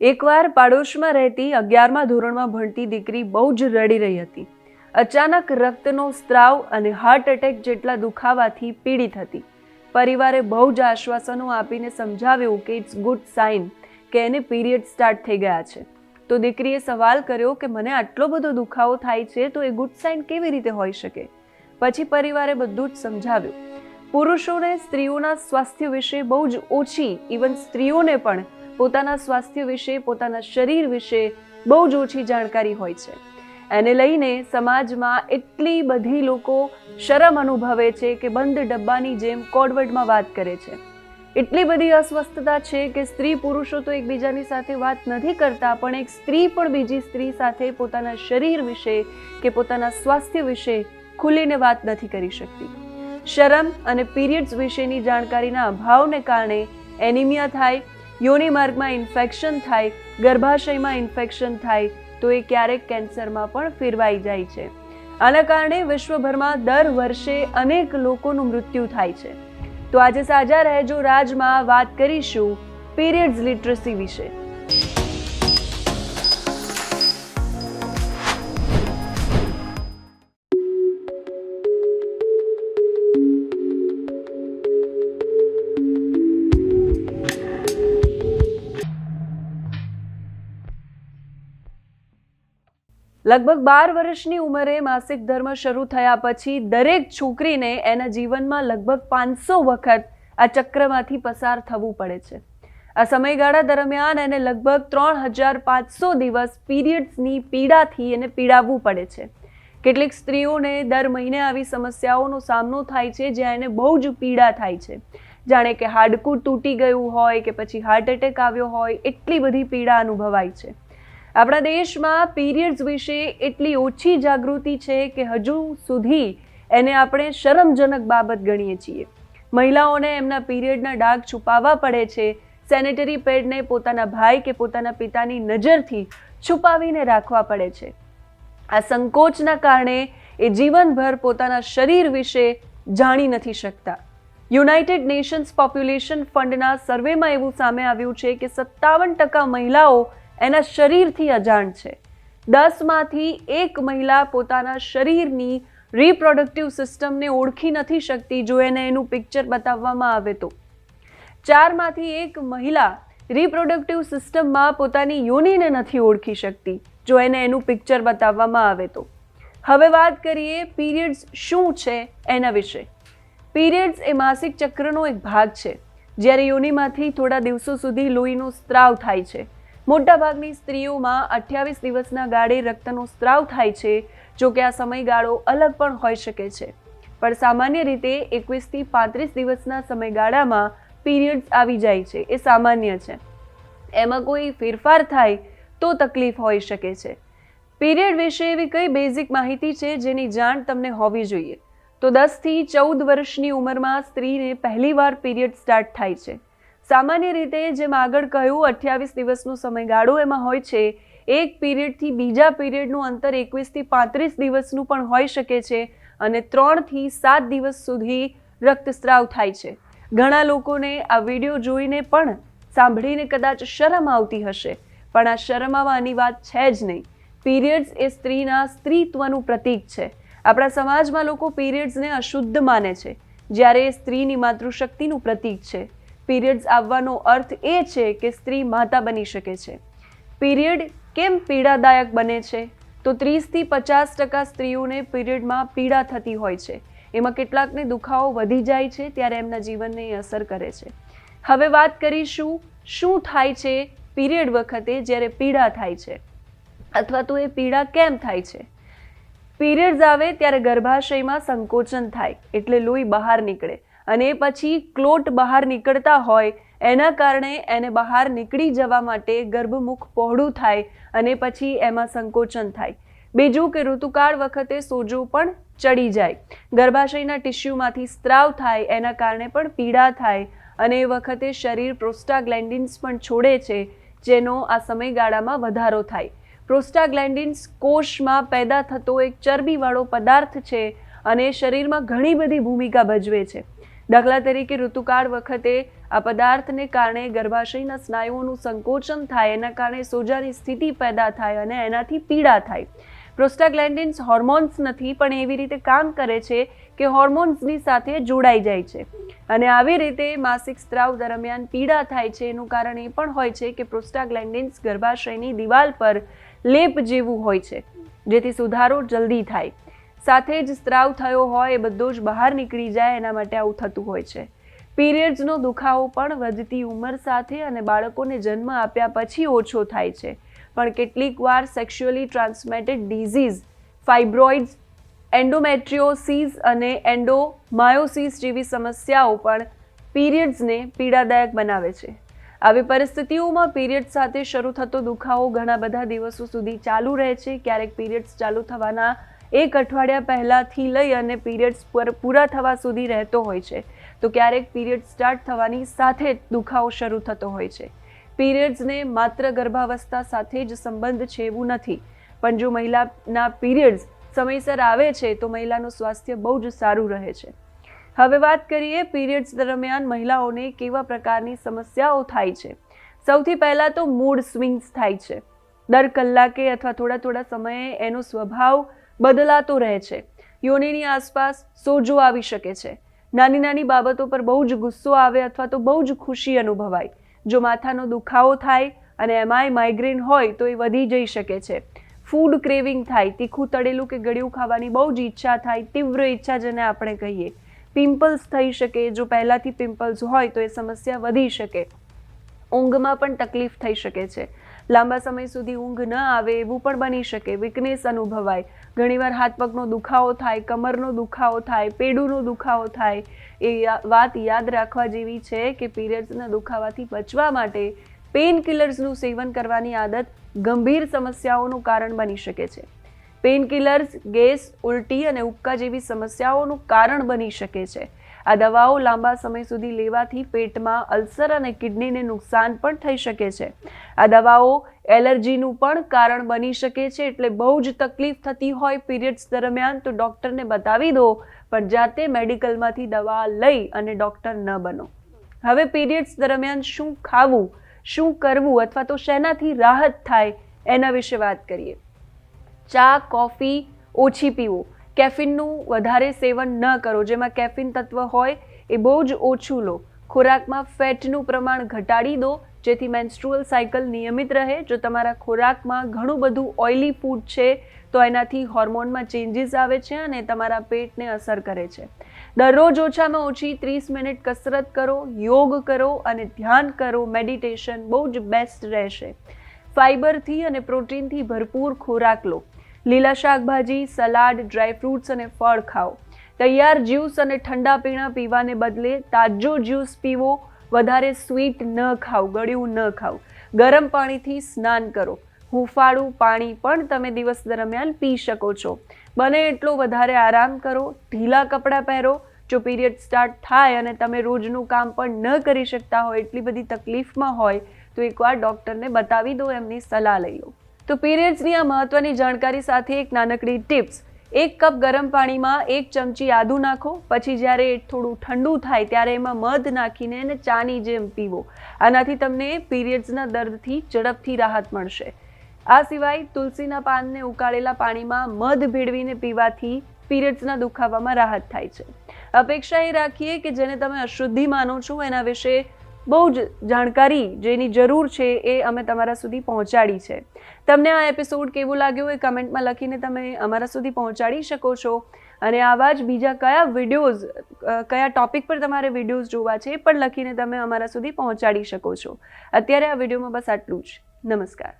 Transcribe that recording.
એકવાર પાડોશમાં રહેતી અગિયારમા ધોરણમાં ભણતી દીકરી બહુ જ રડી રહી હતી. અચાનક રક્તનો સ્ત્રાવ અને હાર્ટ એટેક જેટલા દુખાવાથી પીડિત હતી. પરિવારે બહુ જ આશ્વાસનો આપીને સમજાવ્યું કે ઇટ્સ ગુડ સાઇન કે એને પીરિયડ સ્ટાર્ટ થઈ ગયા છે. તો દીકરીએ સવાલ કર્યો કે મને આટલો બધો દુખાવો થાય છે તો એ ગુડ સાઇન કેવી રીતે હોઈ શકે? પછી પરિવારે બધું જ સમજાવ્યું. પુરુષોને સ્ત્રીઓના સ્વાસ્થ્ય વિશે બહુ જ ઓછી ઇવન સ્ત્રીઓને પણ પોતાના સ્વાસ્થ્ય વિશે, પોતાના શરીર વિશે બહુ જ ઓછી જાણકારી હોય છે. એને લઈને સમાજમાં એટલી બધી લોકો શરમ અનુભવે છે કે બંધ ડબ્બાની જેમ કોડવર્ડમાં વાત કરે છે. એટલી બધી અસ્વસ્થતા છે કે સ્ત્રી પુરુષો તો એકબીજાની સાથે વાત નથી કરતા, પણ એક સ્ત્રી પણ બીજી સ્ત્રી સાથે પોતાના શરીર વિશે કે પોતાના સ્વાસ્થ્ય વિશે ખુલીને વાત નથી કરી શકતી. શરમ અને પીરિયડ્સ વિશેની જાણકારીના અભાવને કારણે એનિમિયા થાય યોનિ માર્ગમાં ઇન્ફેક્શન થાય, ગર્ભાશયમાં ઇન્ફેક્શન થાય, તો એ ક્યારેક કેન્સરમાં પણ ફેરવાઈ જાય છે. આના કારણે વિશ્વભરમાં દર વર્ષે અનેક લોકોનું મૃત્યુ થાય છે. તો આજે સાજા રહેજો રાજમાં વાત કરીશું પીરિયડ્સ લિટરસી વિશે. લગભગ બાર વર્ષની ઉંમરે માસિક ધર્મ શરૂ થયા પછી દરેક છોકરીને એના જીવનમાં લગભગ પાંચસો વખત આ ચક્રમાંથી પસાર થવું પડે છે. આ સમયગાળા દરમિયાન એને લગભગ ત્રણ હજાર પાંચસો દિવસ પીરિયડ્સની પીડાથી એને પીડાવવું પડે છે. કેટલીક સ્ત્રીઓને દર મહિને આવી સમસ્યાઓનો સામનો થાય છે, જ્યાં એને બહુ જ પીડા થાય છે. જાણે કે હાડકું તૂટી ગયું હોય કે પછી હાર્ટ એટેક આવ્યો હોય, એટલી બધી પીડા અનુભવાય છે. આપણા દેશમાં પીરિયડ્સ વિશે એટલી ઓછી જાગૃતિ છે કે હજુ સુધી એને આપણે શરમજનક બાબત ગણીએ છીએ. મહિલાઓને એમના પીરિયડના ડાઘ છુપાવવા પડે છે. સેનેટરી પેડને પોતાના ભાઈ કે પોતાના પિતાની નજરથી છુપાવીને રાખવા પડે છે. આ સંકોચના કારણે એ જીવનભર પોતાના શરીર વિશે જાણી નથી શકતા. યુનાઇટેડ નેશન્સ પોપ્યુલેશન ફંડના સર્વેમાં એવું સામે આવ્યું છે કે સત્તાવન ટકા મહિલાઓ એના શરીરથી અજાણ છે. દસમાંથી એક મહિલા પોતાના શરીરની રિપ્રોડક્ટિવ સિસ્ટમને ઓળખી નથી શકતી જો એને એનું પિક્ચર બતાવવામાં આવે તો. ચારમાંથી એક મહિલા રિપ્રોડક્ટિવ સિસ્ટમમાં પોતાની યોનિને નથી ઓળખી શકતી જો એને એનું પિક્ચર બતાવવામાં આવે તો. હવે વાત કરીએ પીરિયડ્સ શું છે એના વિશે. પીરિયડ્સ એ માસિક ચક્રનો એક ભાગ છે, જ્યારે યોનિમાંથી થોડા દિવસો સુધી લોહીનો સ્ત્રાવ થાય છે. મોટાભાગની સ્ત્રીઓમાં અઠ્યાવીસ દિવસના ગાળે રક્તનો સ્ત્રાવ થાય છે, જો કે આ સમયગાળો અલગ પણ હોઈ શકે છે. પણ સામાન્ય રીતે એકવીસથી પાંત્રીસ દિવસના સમયગાળામાં પીરિયડ્સ આવી જાય છે, એ સામાન્ય છે. એમાં કોઈ ફેરફાર થાય તો તકલીફ હોઈ શકે છે. પીરિયડ વિશે એવી કઈ બેઝિક માહિતી છે જેની જાણ તમને હોવી જોઈએ? તો દસથી ચૌદ વર્ષની ઉંમરમાં સ્ત્રીને પહેલીવાર પીરિયડ સ્ટાર્ટ થાય છે. સામાન્ય રીતે જેમ આગળ કહ્યું, અઠ્યાવીસ દિવસનો સમયગાળો એમાં હોય છે. એક પીરિયડથી બીજા પીરિયડનું અંતર એકવીસથી પાંત્રીસ દિવસનું પણ હોઈ શકે છે અને ત્રણથી સાત દિવસ સુધી રક્તસ્રાવ થાય છે. ઘણા લોકોને આ વીડિયો જોઈને પણ સાંભળીને કદાચ શરમ આવતી હશે, પણ આ શરમ આવવાની વાત છે જ નહીં. પીરિયડ્સ એ સ્ત્રીના સ્ત્રીત્વનું પ્રતીક છે. આપણા સમાજમાં લોકો પીરિયડ્સને અશુદ્ધ માને છે, જ્યારે એ સ્ત્રીની માતૃશક્તિનું પ્રતીક છે. પીરિયડ્સ આવવાનો અર્થ એ છે કે સ્ત્રી માતા બની શકે છે. પીરિયડ કેમ પીડાદાયક બને છે? તો ત્રીસથી પચાસ ટકા સ્ત્રીઓને પીરિયડમાં પીડા થતી હોય છે. એમાં કેટલાકને દુખાવો વધી જાય છે, ત્યારે એમના જીવનને અસર કરે છે. હવે વાત કરીશું શું થાય છે પીરિયડ વખતે જ્યારે પીડા થાય છે? અથવા તો એ પીડા કેમ થાય છે? પીરિયડ્સ આવે ત્યારે ગર્ભાશયમાં સંકોચન થાય, એટલે લોહી બહાર નીકળે. અને પછી ક્લોટ બહાર નીકળતા હોય, એના કારણે એને બહાર નીકળી જવા માટે ગર્ભમુખ પહોળું થાય અને પછી એમાં સંકોચન થાય. બીજું કે ઋતુકાળ વખતે સોજો પણ ચડી જાય. ગર્ભાશયના ટિશ્યુમાંથી સ્ત્રાવ થાય, એના કારણે પણ પીડા થાય અને એ વખતે શરીર પ્રોસ્ટાગ્લેન્ડિન્સ પણ છોડે છે, જેનો આ સમયગાળામાં વધારો થાય. પ્રોસ્ટાગ્લેન્ડિન્સ કોષમાં પેદા થતો એક ચરબીવાળો પદાર્થ છે અને શરીરમાં ઘણી બધી ભૂમિકા ભજવે છે. દાખલા તરીકે ઋતુકાળ વખતે આ પદાર્થને કારણે ગર્ભાશયના સ્નાયુઓનું સંકોચન થાય, એના કારણે સોજાની સ્થિતિ પેદા થાય અને એનાથી પીડા થાય. પ્રોસ્ટાગ્લેન્ડિન્સ હોર્મોન્સ નથી, પણ એવી રીતે કામ કરે છે કે હોર્મોન્સની સાથે જોડાઈ જાય છે અને આવી રીતે માસિક સ્ત્રાવ દરમિયાન પીડા થાય છે. એનું કારણ એ પણ હોય છે કે પ્રોસ્ટાગ્લેન્ડિન્સ ગર્ભાશયની દિવાલ પર લેપ જેવું હોય છે, જેથી સુધારો જલ્દી થાય. સાથે જ સ્ત્રાવ થયો હોય એ બધો જ બહાર નીકળી જાય એના માટે આવું થતું હોય છે. પીરિયડ્સનો દુખાવો પણ વધતી ઉંમર સાથે અને બાળકોને જન્મ આપ્યા પછી ઓછો થાય છે. પણ કેટલીક વાર સેક્સ્યુઅલી ટ્રાન્સમેટેડ ડિઝીઝ ફાઇબ્રોઇડ્સ એન્ડોમેટ્રિયોસિસ અને એન્ડોમાયોસિસ જેવી સમસ્યાઓ પણ પીરિયડ્સને પીડાદાયક બનાવે છે. આવી પરિસ્થિતિઓમાં પીરિયડ્સ સાથે શરૂ થતો દુખાવો ઘણા બધા દિવસો સુધી ચાલુ રહે છે. ક્યારેક પીરિયડ્સ ચાલુ થવાના એક અઠવાડિયા પહેલાંથી લઈ અને પીરિયડ્સ પર પૂરા થવા સુધી રહેતો હોય છે. તો ક્યારેક પીરિયડ સ્ટાર્ટ થવાની સાથે જ દુખાવો શરૂ થતો હોય છે. પીરિયડ્સને માત્ર ગર્ભાવસ્થા સાથે જ સંબંધ છે એવું નથી. પણ જો મહિલાના પીરિયડ્સ સમયસર આવે છે, તો મહિલાનું સ્વાસ્થ્ય બહુ જ સારું રહે છે. હવે વાત કરીએ પીરિયડ્સ દરમિયાન મહિલાઓને કેવા પ્રકારની સમસ્યાઓ થાય છે. સૌથી પહેલાં તો મૂડ સ્વિંગ્સ થાય છે. દર કલાકે અથવા થોડા થોડા સમયે એનો સ્વભાવ બદલાતો રહે છે. યોનિની આસપાસ સોજો આવી શકે છે. નાની નાની બાબતો પર બહુ જ ગુસ્સો આવે અથવા તો બહુ જ ખુશી અનુભવાય. જો માથાનો દુખાવો થાય અને એમાંય માઇગ્રેન હોય તો એ વધી જઈ શકે છે. ફૂડ ક્રેવિંગ થાય, તીખું, તળેલું કે ગળ્યું ખાવાની બહુ જ ઈચ્છા થાય, તીવ્ર ઈચ્છા જેને આપણે કહીએ. પિમ્પલ્સ થઈ શકે, જો પહેલાંથી પિમ્પલ્સ હોય તો એ સમસ્યા વધી શકે. ઊંઘમાં પણ તકલીફ થઈ શકે છે. લાંબા સમય સુધી ઊંઘ ન આવે એવું પણ બની શકે વીકનેસ અનુભવાય. ઘણીવાર હાથ પગનો દુખાવો થાય, કમરનો દુખાવો થાય, પેડુનો દુખાવો થાય, એ વાત યાદ રાખવા જેવી છે કે પીરિયડ્સના દુખાવાથી બચવા માટે પેઇન કિલર્સનું સેવન કરવાની આદત ગંભીર સમસ્યાઓનું કારણ બની શકે છે. પેઇન કિલર્સ ગેસ, ઉલટી અને ઉબકા જેવી સમસ્યાઓનું કારણ બની શકે છે. આ દવાઓ લાંબા સમય સુધી લેવાથી પેટમાં અલ્સર અને કિડનીને નુકસાન પણ થઈ શકે છે. આ દવાઓ એલર્જીનું પણ કારણ બની શકે છે, એટલે બહુ જ તકલીફ થતી હોય પીરિયડ્સ દરમિયાન તો ડૉક્ટરને બતાવી દો, પણ જાતે મેડિકલમાંથી દવા લઈ અને ડૉક્ટર ન બનો. હવે પીરિયડ્સ દરમિયાન શું ખાવું, શું કરવું અથવા તો શેનાથી રાહત થાય એના વિશે વાત કરીએ. ચા, કોફી ઓછી પીવું. કેફીનનું વધારે સેવન ન કરો. જેમાં કેફીન તત્વ હોય એ બહુ જ ઓછું લો. ખોરાકમાં ફેટનું પ્રમાણ ઘટાડી દો, જેથી મેન્સ્ટ્રુઅલ સાયકલ નિયમિત રહે. જો તમારા ખોરાકમાં ઘણું બધું ઓઇલી ફૂડ છે, તો એનાથી હોર્મોનમાં ચેન્જીસ આવે છે અને તમારા પેટને અસર કરે છે. દરરોજ ઓછામાં ઓછી ત્રીસ મિનિટ કસરત કરો, યોગ કરો અને ધ્યાન કરો. મેડિટેશન બહુ જ બેસ્ટ રહેશે. ફાઇબરથી અને પ્રોટીનથી ભરપૂર ખોરાક લો. લીલા શાકભાજી, સલાડ ડ્રાયફ્રૂટ્સ અને ફળ ખાઓ. તૈયાર જ્યુસ અને ઠંડા પીણા પીવાને બદલે તાજો જ્યુસ પીવો, વધારે સ્વીટ ન ખાઓ, ગળ્યું ન ખાઓ. ગરમ પાણીથી સ્નાન કરો. હુંફાળું પાણી પણ તમે દિવસ દરમિયાન પી શકો છો. બને એટલો વધારે આરામ કરો, ઢીલા કપડાં પહેરો. જો પીરિયડ સ્ટાર્ટ થાય અને તમે રોજનું કામ પણ ન કરી શકતા હોય, એટલી બધી તકલીફમાં હોય, તો એકવાર ડૉક્ટરને બતાવી દો, એમની સલાહ લઈ લો. તો પીરિયડ્સની આ મહત્વની જાણકારી સાથે એક નાનકડી ટિપ્સ. એક કપ ગરમ પાણીમાં એક ચમચી આદુ નાખો, પછી જ્યારે થોડું ઠંડુ થાય ત્યારે એમાં મધ નાખીને એને ચાની જેમ પીવો. આનાથી તમને પીરિયડ્સના દર્દથી ઝડપથી રાહત મળશે. આ સિવાય તુલસીના પાનને ઉકાળેલા પાણીમાં મધ ભેળવીને પીવાથી પીરિયડ્સના દુખાવામાં રાહત થાય છે. અપેક્ષા એ રાખીએ કે જેને તમે અશુદ્ધિ માનો છો, એના વિશે બહુ જ જાણકારી જેની જરૂર છે એ અમે તમારા સુધી પહોંચાડી છે. તમને આ એપિસોડ કેવું લાગ્યું એ કમેન્ટમાં લખીને તમે અમારા સુધી પહોંચાડી શકો છો. અને આવા જ બીજા કયા વિડીયોઝ કયા ટોપિક પર તમારે વિડીયોઝ જોવા છે એ પણ લખીને તમે અમારા સુધી પહોંચાડી શકો છો. અત્યારે આ વિડીયોમાં બસ આટલું જ. નમસ્કાર.